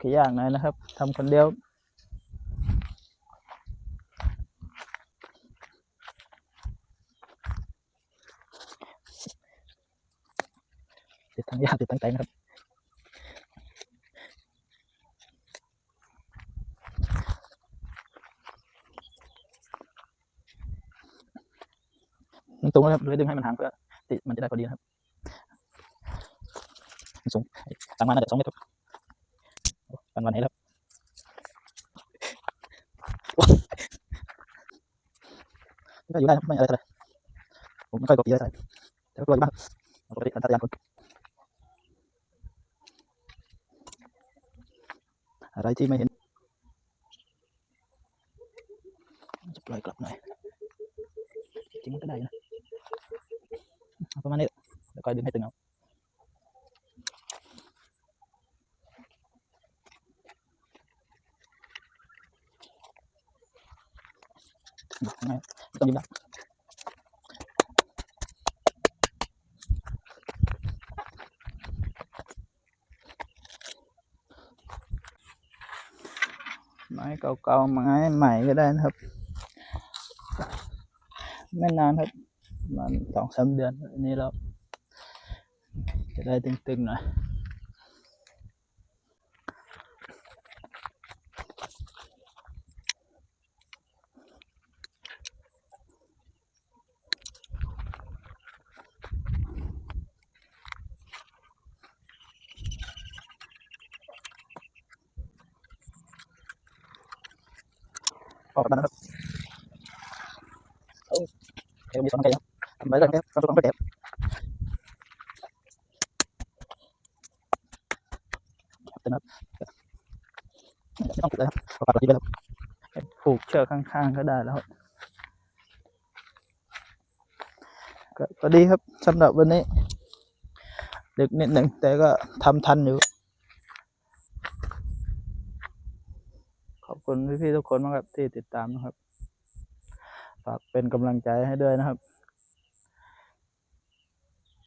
กี่อย่างหน่อยนะครับทำคนเดียวติดทั้งยากติดทั้งใจนะครับมันตรงแล้วครับเลยดึงให้มันห่างเพื่อติดมันจะได้พอดีนะครับสูงตั้งมาน่าจะสองเมตรครับ โอ้วันวันไหนแล้วก็อยู่ได้นะไม่อะไรเท่าไรผมไม่ค่อยกดเยอะเท่าไรแต่ก็กลัวอยู่บ้างปกติสัญชาตญาณคนอะไรที่ไม่เห็นจะปล่อยกลับหน่อยจริงมันก็ได้นะประมาณนี้แล้วก็ดึงให้ตึงเอา ไม่ต้องยิ้มละไม้เก่าๆไม้ใหม่ก็ได้ นะครับไม่นานครับประมาณสองสามเดือนอันนี้เราจะได้ตึงๆหน่อยออกกันนะครับโอ้เดี๋ยวมีสองไก่ยังทำไปเลยครับสองไก่นะครับไม่ต้องผูกเลยครับเอาปากหลักที่ไปแล้วผูกเชือกข้างๆก็ได้แล้วก็ก็ดีครับสำหรับวันนี้ดึกนิดหนึ่งแต่ก็ทำทันอยู่ อบคุณพี่ๆทุกคนมากครับที่ติดตามนะครับ ฝากเป็นกำลังใจให้ด้วยนะครับ